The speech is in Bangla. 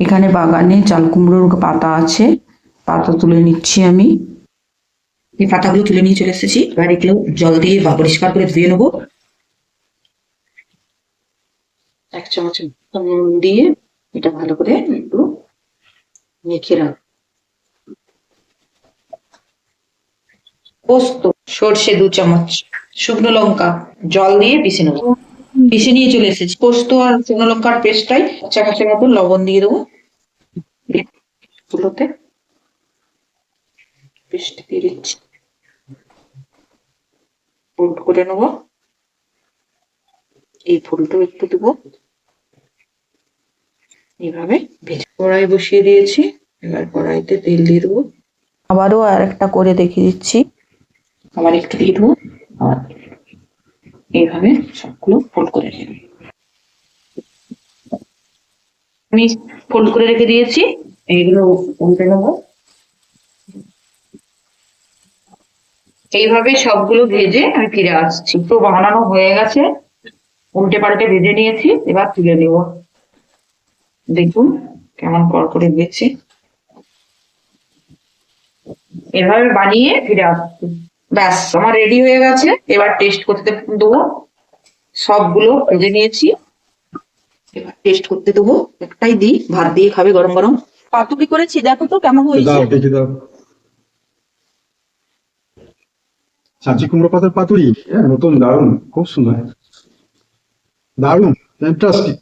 এখানে বাগানে চাল কুমড়োর পাতা আছে, পাতা তুলে নিচ্ছি আমি। এই পাতাগুলো তুলে নিয়ে চলে এসেছি। এবার এগুলো জল দিয়ে বা পরিষ্কার করে ধুয়ে নেব। এক চামচ নুন দিয়ে এটা ভালো করে একটু মেখে রাখ। পোস্ত, সর্ষে দু চামচ, শুকনো লঙ্কা, জল দিয়ে পিষে নেব। পিষে নিয়ে চলে এসেছি। পোস্ত আর শুকনো লঙ্কার পেস্টটাই চামচের মতো লবণ দিয়ে দেবো। গুলোতে পেস্ট দিয়ে দিচ্ছি। ফোল্ড করে নেব। এই ফুলটাও একটু দেবো। এইভাবে ভেজে কড়াই বসিয়ে দিয়েছি। এবার কড়াইতে তেল দিয়ে দেবো। আবারও আর একটা করে দেখিয়ে দিচ্ছি। আবার একটু দিয়ে দেবো। আবার এইভাবে সবগুলো ফোল্ড করে নেব। আমি ফোল্ড করে রেখে দিয়েছি। এইগুলো উল্টে নেব। এইভাবে সবগুলো ভেজে আমি ফিরে আসছি। তো বানানো হয়ে গেছে। উল্টে পাল্টে ভেজে নিয়েছি, এবার তুলে নেব। দেখুন কেমন কর করে দিয়েছি এভাবে বানিয়ে ফিরে আসছি। ব্যাস, আমার রেডি হয়ে গেছে। এবার টেস্ট করতে দেবো। সবগুলো ভেজে নিয়েছি। এবার টেস্ট করতে দেবো। একটাই দিই, ভাত দিয়ে খাবে গরম গরম। পাতুরি করেছি, দেখো তো কেমন হয়েছে। দাও দাও। চাচি কুমড়ো পাতার পাতুরি হ্যাঁ নতুন দারুণ খুব সুন্দর। দারুণ ফ্যান্টাস্টিক